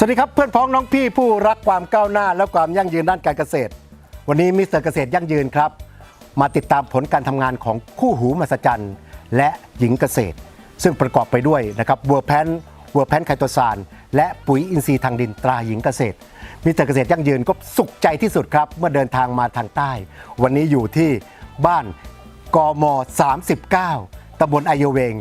สวัสดีครับเพื่อนพ้องน้องพี่ผู้รักความก้าวหน้า และความยั่งยืนด้านการเกษตร วันนี้มิสเตอร์เกษตรยั่งยืนครับ มาติดตามผลการทำงานของคู่หูมหัศจรรย์ และหญิงเกษตร ซึ่งประกอบไปด้วยนะครับวัวแพนวัวแพนไคโตซานและปุ๋ยอินทรีย์ทางดินตราหญิงเกษตรมิสเตอร์เกษตรยั่งยืนก็สุขใจที่สุดครับ เมื่อเดินทางมาทางใต้ วันนี้อยู่ที่บ้านกม 39ตำบลไอโยเวง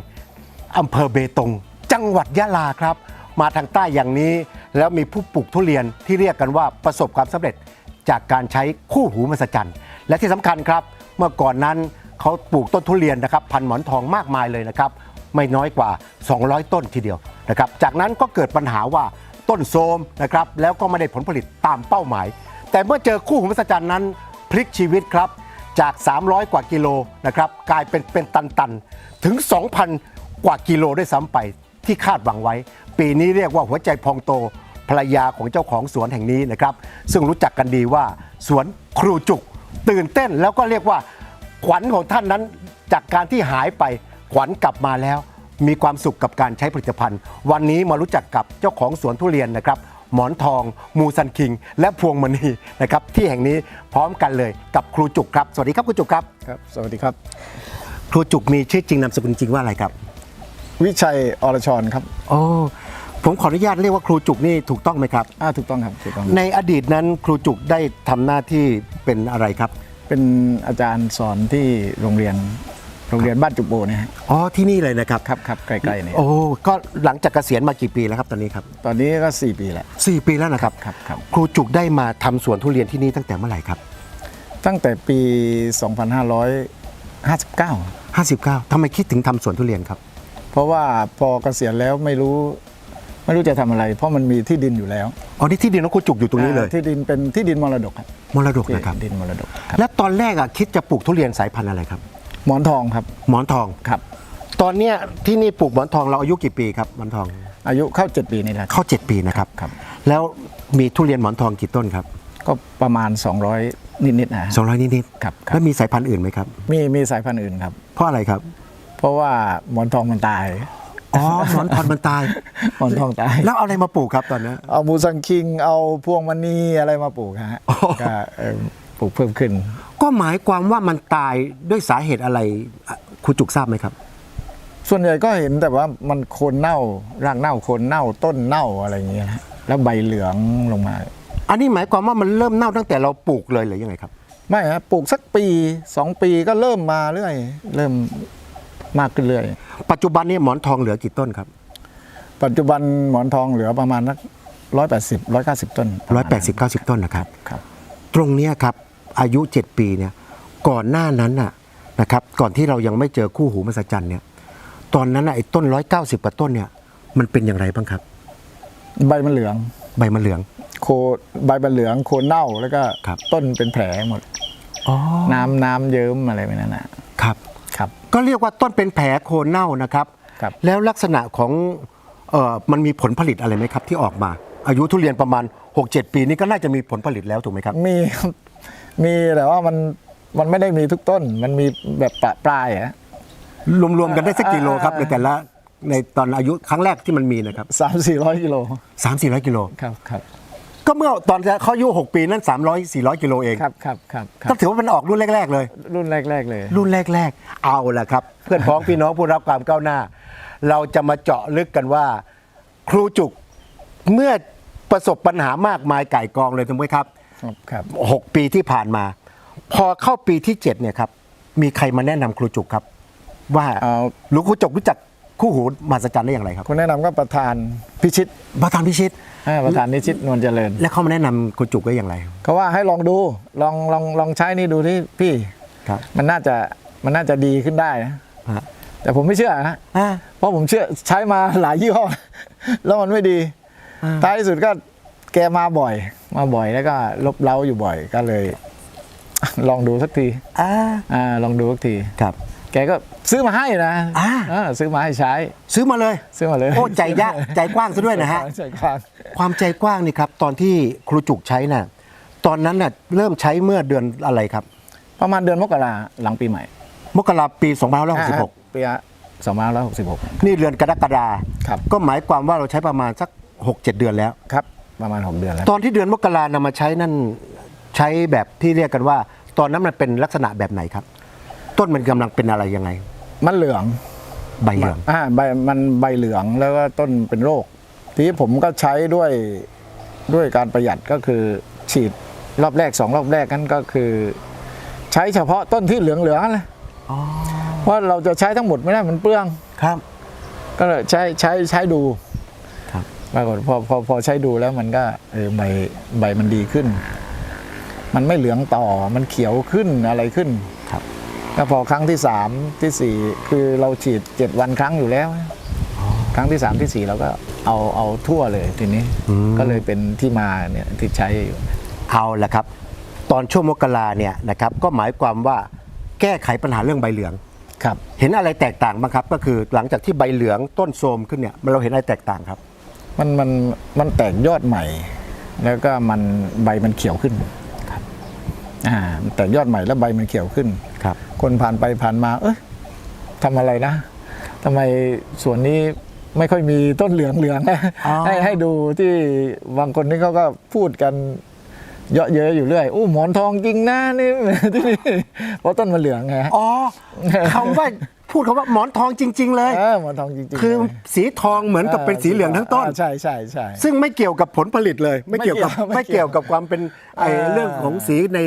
อำเภอเบตง จังหวัดยะลาครับ มาทางใต้อย่างนี้ แล้วมีผู้ปลูกทุเรียนที่เรียกกันว่าประสบความสำเร็จจากการใช้คู่หูมหัศจรรย์ และที่สำคัญครับ เมื่อก่อนนั้นเขาปลูกต้นทุเรียนนะครับพันหมอนทองมากมายเลยนะครับ ไม่น้อยกว่า 200 ต้นทีเดียวนะครับจากนั้นก็เกิดปัญหาว่าต้นโทรมนะครับแล้วก็ไม่ได้ผลผลิตตามเป้าหมาย แต่เมื่อเจอคู่หูมหัศจรรย์นั้น พลิกชีวิตครับจาก 300 กว่ากิโลนะครับกลายเป็นเป็นตันๆถึง 2,000 กว่ากิโลด้วยซ้ำไป ที่คาดหวังไว้ ปีนี้เรียกว่าหัวใจพองโตภรรยาของเจ้าของสวนแห่งนี้นะครับ ซึ่งรู้จักกันดีว่าสวนครูจุก ตื่นเต้นแล้วก็เรียกว่าขวัญของท่านนั้นจากการที่หายไปขวัญกลับมาแล้ว มีความสุขกับการใช้ผลิตภัณฑ์ วันนี้มารู้จักกับเจ้าของสวนทุเรียนนะครับ หมอนทอง มูซันคิง และพวงมณีนะครับ ที่แห่งนี้พร้อมกันเลยกับครูจุกครับ สวัสดีครับครูจุกครับ ครับ สวัสดีครับ ครูจุกมีชื่อจริงนามสกุลจริงว่าอะไรครับ วิชัยอรชรครับโอ้ผมขออนุญาตเรียกว่าครูจุกนี่ถูกต้องไหมครับ อ่าถูกต้องครับถูกต้องในอดีตนั้นครูจุกได้ทำหน้าที่เป็นอะไรครับ เป็นอาจารย์สอนที่โรงเรียนโรงเรียนบ้านจุบโบเนี่ยฮะอ๋อที่นี่เลยนะครับ ครับครับใกล้ๆเนี่ยโอ้ก็หลังจากเกษียณมากี่ปีแล้วครับตอนนี้ครับตอนนี้ก็ 4 ปีแล้วสี่ปีแล้วนะครับ ครับครับครูจุกได้มาทำสวนทุเรียนที่นี่ตั้งแต่เมื่อไหร่ครับ ตั้งแต่ปี 2559 59ทำไมคิดถึงทำสวนทุเรียนครับเพ ราะว่าพอเกษียณแล้วไม่รู้ไม่รู้จะทำอะไร เพราะมันมีที่ดินอยู่แล้วอ๋อนี่ที่ดินของครูจุกอยู่ตรงนี้เลยอ่าที่ดินเป็นที่ดินมรดกครับมรดกนะครับที่ดินมรดกครับและตอนแรกอะคิดจะปลูกทุเรียนสายพันธุ์อะไรครับ หมอนทองครับ หมอนทองครับ ตอนเนี้ยที่นี่ปลูกหมอนทองเราอายุกี่ปีครับหมอนทอง อายุเข้า 7 ปีนี่แหละเข้า 7 ปีนะครับครับ แล้วมีทุเรียนหมอนทองกี่ต้นครับ ก็ประมาณ 200 นิดๆนะฮะ200นิดๆครับครับแล้วมีสายพันธุ์อื่นไหมครับ มีมีสายพันธุ์อื่นครับเพราะอะไรครับ เพราะว่าหมอนทองมันตาย อ๋อหมอนทองมันตาย หมอนทองตาย แล้วเอาอะไรมาปลูกครับตอนนั้นเอามูซังคิงเอาพวงมณีอะไรมาปลูกฮะอ๋อก็เอ่อปลูกเพิ่มขึ้น ก็หมายความว่ามันตายด้วยสาเหตุอะไรอะครูจุกทราบไหมครับ ส่วนใหญ่ก็เห็นแต่ว่ามันโคนเน่ารากเน่าโคนเน่าต้นเน่าอะไรอย่างเงี้ยฮะแล้วใบเหลืองลงมา อันนี้หมายความว่ามันเริ่มเน่าตั้งแต่เราปลูกเลยหรือยังไงครับ ไม่ฮะปลูกสักปีสองปีก็เริ่มมาเรื่อย เริ่ม มากขึ้นเรื่อย ปัจจุบันนี้หมอนทองเหลือกี่ต้นครับ ปัจจุบันหมอนทองเหลือประมาณนักร้อยแปดสิบร้อยเก้าสิบต้นร้อยแปดสิบเก้าสิบต้นนะครับ ครับ ตรงเนี้ยครับอายุ7ปีเนี่ยก่อนหน้านั้นน่ะนะครับก่อนที่เรายังไม่เจอคู่หูมหัศจรรย์เนี่ยตอนนั้นน่ะไอ้ต้น190กว่าต้นเนี่ยมันเป็นอย่างไรบ้างครับ ใบมันเหลือง ใบมันเหลือง โคใบมันเหลืองโคนเน่าแล้วก็ครับต้นเป็นแผลหมดอ๋อน้ำน้ำเยิ้มอะไรไปนั่นนะครับครับ ก็เรียกว่าต้นเป็นแผลโคนเน่านะครับ ครับ แล้วลักษณะของเอ่อมันมีผลผลิตอะไรไหมครับ ที่ออกมา อายุทุเรียนประมาณ 6-7 ปีนี่ก็น่าจะมีผลผลิตแล้วถูกไหมครับ มีครับมีแต่ว่ามันมันไม่ได้มีทุกต้น มันมีแบบปะปลายอะรวมๆกันได้สักกิโลครับในอ่าแต่ละในตอนอายุครั้งแรกที่มันมีนะครับสามสี่ร้อยกิโล3 4 0 0กิโล ครับครับ ก็เมื่อตอนเขาอายุ6ปีนั้น300 400 กิโลเองครับครับครับครัก็บถือว่ามันออกรุ่นแรก ๆ เลย รุ่นแรก ๆ เลย รุ่นแรก ๆ เอาละครับ เพื่อนพ้องพี่น้องผู้รับความก้าวหน้า เราจะมาเจาะลึกกันว่า ครูจุกเมื่อประสบปัญหามากมายไก่กองเลยถูกไหมครับ ครับครับ6ปีที่ผ่านมา พอเข้าปีที่7เนี่ยครับ มีใครมาแนะนำครูจุกครับ ว่าเอารู้ครูจุกรู้จัก คู่หูมหัศจรรย์ได้อย่างไรครับคนแนะนำก็ประธานพิชิตประธานพิชิต อ่าประธานพิชิตนวลเจริญและเขามาแนะนำครูจุกได้อย่างไรเขาว่าให้ลองดูลองลองลองใช้นี่ดูที่พี่ ครับมันน่าจะมันน่าจะดีขึ้นได้นะฮะแต่ผมไม่เชื่อนะอ่า เพราะผมเชื่อใช้มาหลายยี่ห้อ แล้วมันไม่ดีอ่า ท้ายที่สุดก็แกมาบ่อย มาบ่อยแล้วก็ลบเล้าอยู่บ่อยก็เลย ลองดูสักทีอ่าอ่าลองดูสักที ครับ แกก็ซื้อมาให้นะอ่า เออซื้อมาให้ใช้ ซื้อมาเลยซื้อมาเลยโอ้ใจยะใจกว้างซะด้วยนะฮะ ใจกว้าง ความใจกว้างนี่ครับ ตอนที่ครูจุกใช้น่ะ ตอนนั้นน่ะเริ่มใช้เมื่อเดือนอะไรครับ ประมาณเดือนมกราหลังปีใหม่มกราปี2566 ปีสองพันร้อยหกสิบหก นี่เดือนกรกฎาครับ ก็หมายความว่าเราใช้ประมาณสัก 6 7 เดือนแล้ว ครับ ประมาณ6เดือนแล้ว ตอนที่เดือนมกรานำมาใช้นั่นใช้แบบที่เรียกกันว่า ตอนนั้นมันเป็นลักษณะแบบไหนครับ ต้นมันกำลังเป็นอะไรยังไง มันเหลืองใบเหลืองอ่าใบมันใบเหลืองแล้วก็ต้นเป็นโรค ทีนี้ผมก็ใช้ด้วยด้วยการประหยัดก็คือฉีดรอบแรกสองรอบแรกนั้นก็คือ ใช้เฉพาะต้นที่เหลืองเหลืองๆเลยเพราะเราจะใช้ทั้งหมดไม่ได้มันเปลืองครับ ก็เลยใช้ใช้ใช้ดูครับปรากฏพอพอพอใช้ดูแล้วมันก็เออใบใบมันดีขึ้น มันไม่เหลืองต่อมันเขียวขึ้นอะไรขึ้นครับ แล้วพอครั้งที่สามที่สี่คือเราฉีดเจ็ดวันครั้งอยู่แล้ว ครั้งที่สามที่สี่เราก็เอาเอาทั่วเลยทีนี้อืมก็เลยเป็นที่มาเนี่ยที่ใช้อยู่เอาละครับ ตอนช่วงมกราเนี่ยนะครับก็หมายความว่าแก้ไขปัญหาเรื่องใบเหลืองครับ เห็นอะไรแตกต่างบ้างครับ ก็คือหลังจากที่ใบเหลืองต้นโทรมขึ้นเนี่ยเราเห็นอะไรแตกต่างครับ มันมันมันแตกยอดใหม่ แล้วก็มันใบมันเขียวขึ้นอ่ามัน แตกยอดใหม่แล้วใบมันเขียวขึ้นครับ คนผ่านไปผ่านมา เอ้ยทำอะไรนะทำไมสวนนี้ไม่ค่อยมีต้นเหลืองเหลืองๆนะอ๋อให้ให้ดูที่บางคนนี่เขาก็พูดกันเยอะเยอะอยู่เรื่อยอู้หมอนทองจริงนะนี่ที่นี่เพราะต้นมันเหลืองไงฮะอ๋อคำว่า พูดคำว่าหมอนทองจริง ๆ เลย เออหมอนทองจริงๆคือเลยสีทองเหมือนกับเป็นสีเหลืองทั้งต้นาใช่ใช่ใช่ ซึ่งไม่เกี่ยวกับผลผลิตเลย ไม่เกี่ยวกับไม่ไม่เกี่ยวเกี่ยวกับความเป็นไอ้อ่าเรื่องของสีใน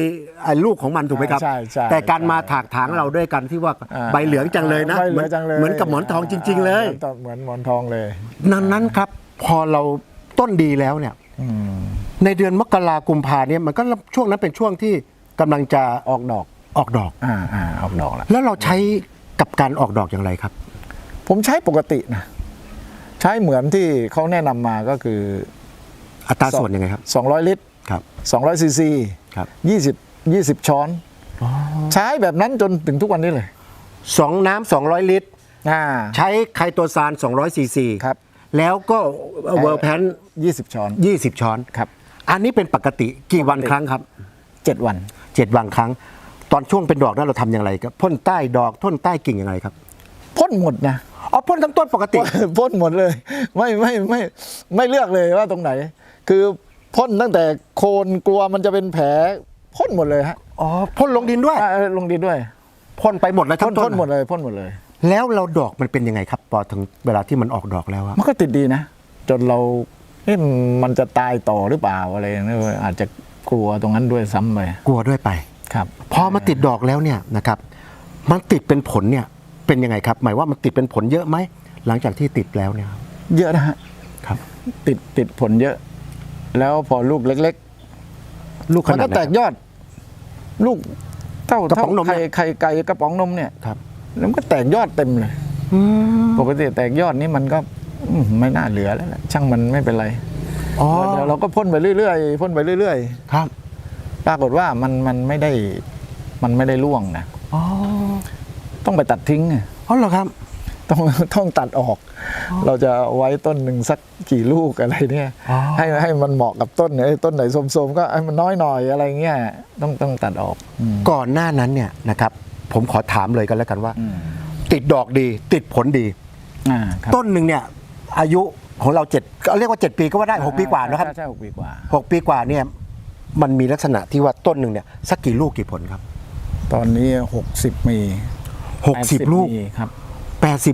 ไอ้ลูกของมันถูกไหมครับ ใช่ใช่แต่การใช่มาถากถางเราด้วยกันที่ว่าอ่าใบเหลืองจังเลยนะใบเหลืองจังเลยเหมือนกับหมอนทองจริง ๆ เลยอ่าเหมือนหมอนทองเลย นั้นนั้นครับ พอเราต้นดีแล้วเนี่ยอืมในเดือนมกรากุมภาเนี่ยมันก็ช่วงนั้นเป็นช่วงที่กำลังจะออกดอกออกดอก อ่าอ่าออกดอกแล้วแล้วเราใช้ กับการออกดอกอย่างไรครับ ผมใช้ปกตินะใช้เหมือนที่เขาแนะนำมาก็คืออัตราส่วนยังไงครับ 200 ลิตร ครับ 200ซีซีครับ 20 20 ช้อน ใช้แบบนั้นจนถึงทุกวันนี้เลยสองน้ำ200ลิตร อ่า ใช้ไคโตซาน200ซีซีครับ แล้วก็เวอร์แพน20 ช้อน 20 ช้อน ครับ อันนี้เป็นปกติกี่วันครั้งครับ 7 วัน 7 วันครั้ง ตอนช่วงเป็นดอกนั้นเราทำอย่างไรครับพ่นใต้ดอกพ่นใต้กิ่งอย่างไรครับพ่นหมดนะอ๋อพ่นทั้งต้นปกติพ่นหมดเลย ไม่ไม่ไม่ไม่เลือกเลยว่าตรงไหน คือพ่นตั้งแต่โคนกลัวมันจะเป็นแผลพ่นหมดเลยฮะอ๋อพ่นลงดินด้วยอ่าเออลงดินด้วยพ่นไปหมดเลยพ่ทั้นงต้พ่นนหมดเลยพ่นหมดเลย แล้วเราดอกมันเป็นยังไงครับพอถึงเวลาที่มันออกดอกแล้วอะมันก็ติดดีนะ จนเราเอ๊ะมันจะตายต่อหรือเปล่าอะไรอย่างนี้อาจจะกลัวตรงนั้นด้วยซ้ำไปกลัวด้วยไป ครับ พอมาติดดอกแล้วเนี่ยนะครับ มันติดเป็นผลเนี่ยเป็นยังไงครับ หมายว่ามันติดเป็นผลเยอะไหมหลังจากที่ติดแล้วเนี่ยเยอะนะฮะครับ ติดติดผลเยอะ แล้วพอลูกเล็ก ลูกๆ ขมันนาก็ดไหนแตกยอด ลูกเท่ากระป๋องนมไข่เนี่ย ไข่ไก่กระป๋องนมเนี่ยครับแล้วมันก็แตกยอดเต็มเลย อืมปกติแตกยอดนี่มันก็อืมไม่น่าเหลือแล้วแหละช่างมันไม่เป็นไรอ๋อเดี๋ยวเราก็พ่นไปเรื่อยๆพ่นไปเรื่อย ครับๆ ปรากฏว่ามันมันไม่ได้มันไม่ได้ร่วงนะอ๋อต้องไปตัดทิ้งอะอ๋อเหรอครับ ต้องต้องตัดออก เราจะเอาไว้ต้นหนึ่งสักกี่ลูกอะไรเนี่ยอ๋อให้ให้มันเหมาะกับต้นไหนต้นไหนสมๆก็ให้มันน้อยหน่อยอะไรเงี้ยต้องต้องตัดออกอืมก่อนหน้านั้นเนี่ยนะครับ ผมขอถามเลยกันแล้วกันว่าอืมติดดอกดี ติดผลดีอ่าครับต้นหนึ่งเนี่ย อายุของเราเจ็ดก็เรียกว่า 7 ปีก็ว่าได้ 6 ปีกว่านะครับใช่ใช่หกปีกว่า 6 ปีกว่าเนี่ย มันมีลักษณะที่ว่าต้นหนึ่งเนี่ยสักกี่ลูกกี่ผลครับตอนนี้ 60 มี 60 ลูกมีครับ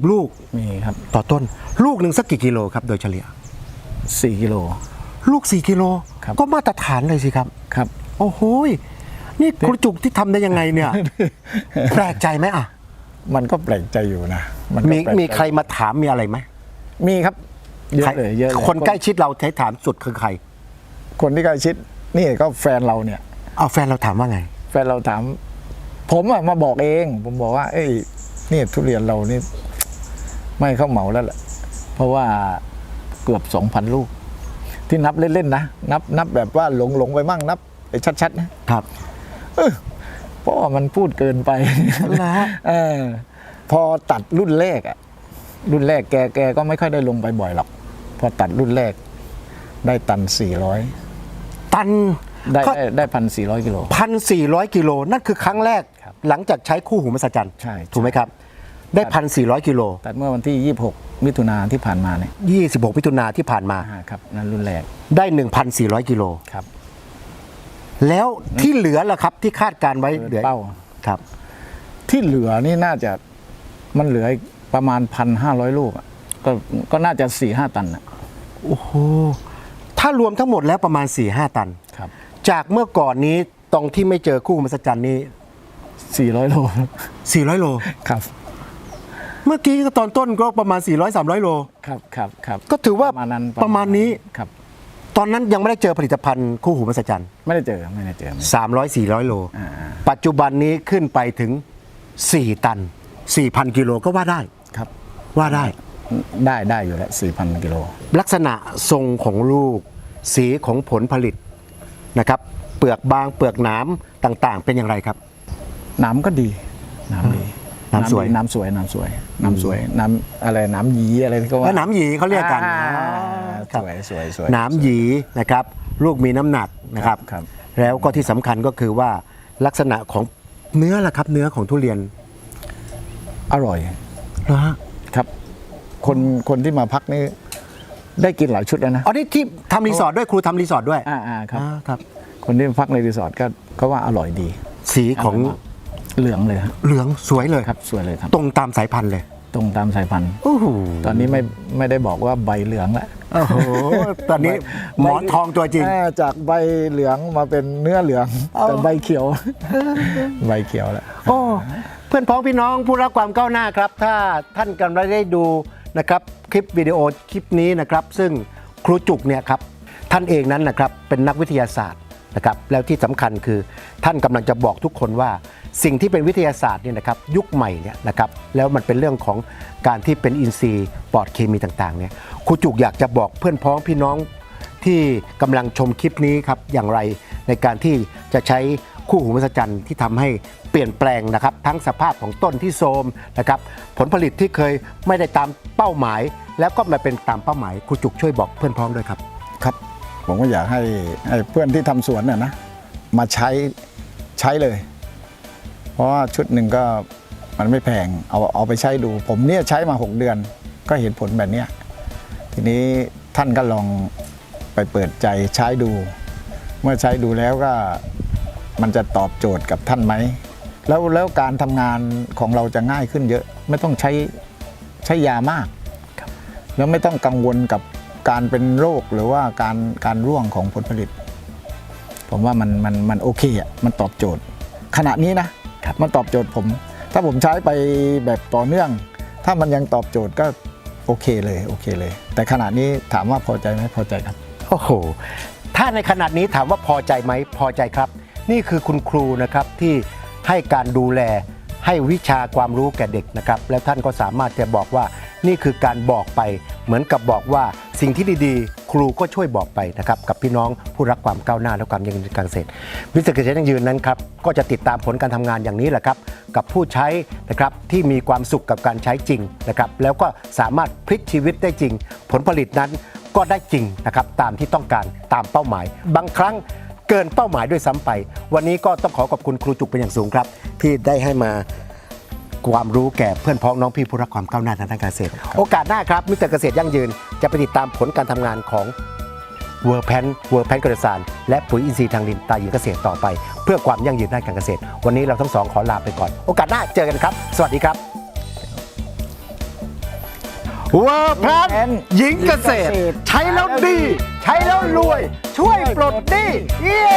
80 ลูกมีครับ ต่อต้นลูกหนึ่งสักกี่กิโลครับ โดยเฉลี่ย 4 กิโล ลูก 4 กิโลครับก็มาตรฐานเลยสิครับครับ โอ้โหยนี่ครูจุกที่ทำได้ยังไงเนี่ย แปลกใจไหมอะ มันก็แปลกใจอยู่นะนก็มีแปลกใจมีใครมาถามมีอะไรไหมมีครับเยใครอะเลยเยอะเลยคนใกล้ชิดเราใช้ถามสุดคือใคร คนที่ใกล้ชิด นี่ก็แฟนเราเนี่ยเอาแฟนเราถามว่าไง แฟนเราถาม ผมอะมาบอกเอง ผมบอกว่า เอ้ยนี่ทุเรียนเรานี่ ไม่เข้าเหมาแล้วแหละเพราะว่าเกือบสองพันลูก ที่นับเล่นๆนะนับ นับแบบว่าหลงหลงไปมั่งนับไปชัดๆนะครับเพราะว่ามันพูดเกินไปนะฮะเออพอตัดรุ่นแรกอะรุ่นแรกแกแกก็ไม่ค่อยได้ลงไปบ่อยหรอก พอตัดรุ่นแรกได้ตันสี่ร้อย ตันได้ได้ได้พันสี่ร้อยกิโล พันสี่ร้อยกิโลนั่นคือครั้งแรก ครับหลังจากใช้คู่หูมหัศจรรย์ใช่ ถูกไหมครับ ได้พันสี่ร้อยกิโลตัดเมื่อวันที่ยี่หกมิถุนาที่ผ่านมาเนี่ย26มิถุนาที่ผ่านมา อ่าครับนั่นรุ่นแรกได้1,400กิโลครับ แล้วที่เหลือล่ะครับที่คาดการไว้เหลือเป้า ครับที่เหลือนี่น่าจะมันเหลืออีกประมาณพันห้าร้อยลูกอะก็ก็น่าจะสี่ห้าตันอะโอ้โห ถ้ารวมทั้งหมดแล้วประมาณ4-5ตัน ครับจากเมื่อก่อนนี้ตรงที่ไม่เจอคู่มหัศจรรย์นี้สี่ร้อยโล400โล ครับเมื่อกี้ก็ตอนต้นก็ประมาณ 400-300 โล ครับครับครับก็ถือว่าประมาณนั้นประมาณนี้ ครับ ตอนนั้นยังไม่ได้เจอผลิตภัณฑ์คู่หูมหัศจรรย์ไม่ได้เจอไม่ได้เจอไม่300 400 โล อ่าปัจจุบันนี้ขึ้นไปถึง 4 ตัน 4,000 กิโลก็ว่าได้ครับว่าได้ ได้ได้อยู่แล้วสี่พันกิโลลักษณะทรงของลูก สีของผลผลิตนะครับ เปลือกบางเปลือกหนามต่างๆ เป็นอย่างไรครับ น้ำก็ดีน้ำดีน้ำสวยดีน้ำสวยน้ำสวยน้ำสวยน้ำอะไรน้ำหยีอะไรที่เขาว่าแล้วหนามหยีเขาเรียกกันอ่าครับสวยสวยสวยหนามหยีนะครับ ลูกมีน้ำหนักนะครับครับแล้วก็ที่สำคัญก็คือว่าลักษณะของเนื้อล่ะครับเนื้อของทุเรียน อร่อยนะฮะครับ คนคนที่มาพักนี่ ได้กินหลายชุดแล้วนะอ๋อนี่ที่ทำรีสอร์ทด้วยครูทำรีสอร์ทด้วยอ่าอ่าครับ อ่าครับ คนที่มาพักในรีสอร์ทก็ก็ว่าอร่อยดีสีของเหลืองเลยครับเหลืองสวยเลยครับสวยเลยครับ ตรงตามสายพันธุ์เลยตรงตามสายพันธุ์ โอ้โหตอนนี้ไม่ไม่ได้บอกว่าใบเหลืองแล้วโอ้โหตอนนี้หมอนทองตัวจริงเออจากใบเหลืองมาเป็นเนื้อเหลืองแต่ใบเขียว ใบเขียวแล้ว โอ้เพื่อนพ้องพี่น้องผู้รักความก้าวหน้าครับ ถ้าท่านกำลังได้ดู นะครับคลิปวิดีโอคลิปนี้นะครับ ซึ่งครูจุกเนี่ยครับท่านเองนั้นนะครับเป็นนักวิทยาศาสตร์นะครับแล้วที่สำคัญคือท่านกำลังจะบอกทุกคนว่า สิ่งที่เป็นวิทยาศาสตร์เนี่ยนะครับยุคใหม่เนี่ยนะครับแล้วมันเป็นเรื่องของการที่เป็นอินทรีย์ปลอดเคมีต่างๆเนี่ยครูจุกอยากจะบอกเพื่อนพ้องพี่น้องที่กำลังชมคลิปนี้ครับอย่างไรในการที่จะใช้ คู่หูมหัศจรรย์ที่ทำให้เปลี่ยนแปลงนะครับ ทั้งสภาพของต้นที่โทรมนะครับผลผลิตที่เคยไม่ได้ตามเป้าหมาย แล้วก็มาเป็นตามเป้าหมายครูจุกช่วยบอกเพื่อนพ้องด้วยครับครับ ผมก็อยากให้ให้เพื่อนที่ทำสวนน่ะนะมาใช้ใช้เลย เพราะว่าชุดหนึ่งก็มันไม่แพงเอาเอาไปใช้ดู ผมเนี่ยใช้มา 6 เดือนก็เห็นผลแบบนี้ทีนี้ท่านก็ลองไปเปิดใจใช้ดู เมื่อใช้ดูแล้วก็ มันจะตอบโจทย์กับท่านไหม แล้วแล้วการทำงานของเราจะง่ายขึ้นเยอะ ไม่ต้องใช้ใช้ยามาก แล้วไม่ต้องกังวลกับการเป็นโรคหรือว่าการการร่วงของผลผลิต ผมว่ามันมันมันโอเคอะมันตอบโจทย์ ขณะนี้นะมันตอบโจทย์ผม ถ้าผมใช้ไปแบบต่อเนื่อง ถ้ามันยังตอบโจทย์ก็โอเคเลยโอเคเลย แต่ขณะนี้ถามว่าพอใจไหมพอใจครับ โอ้โห ถ้าในขนาดนี้ถามว่าพอใจไหมพอใจครับ นี่คือคุณครูนะครับที่ให้การดูแลให้วิชาความรู้แก่เด็กนะครับ แล้วท่านก็สามารถจะบอกว่านี่คือการบอกไป เหมือนกับบอกว่าสิ่งที่ดีๆ ครูก็ช่วยบอกไปนะครับกับพี่น้องผู้รักความก้าวหน้าและความยั่งยืนการเกษตรวิสาหกิจเกษตรยั่งยืนนั้นครับก็จะติดตามผลการทำงานอย่างนี้แหละครับกับผู้ใช้นะครับที่มีความสุขกับการใช้จริงนะครับแล้วก็สามารถพลิกชีวิตได้จริง ผลผลิตนั้นก็ได้จริงนะครับตามที่ต้องการตามเป้าหมาย บางครั้ง เกินเป้าหมายด้วยซ้ำไป วันนี้ก็ต้องขอขอบคุณครูจุกเป็นอย่างสูงครับ ที่ได้ให้มาความรู้แก่เพื่อนพ้องน้องพี่ผู้รักความก้าวหน้าทางด้านการเกษตร โอกาสหน้าครับมิสเตอร์เกษตรยั่งยืนจะไปติดตามผลการทำงานของเวอร์แพนเวอร์แพนกระสานและปุ๋ยอินทรีย์ทางดินตาหญิงเกษตรต่อไป เพื่อความยั่งยืนด้านการเกษตร วันนี้เราทั้งสองขอลาไปก่อน โอกาสหน้าเจอกันครับ สวัสดีครับ เวอร์แพนหญิงเกษตร ใช้แล้วดี ใช้แล้วรวย ช่วยปลดหนี้เย้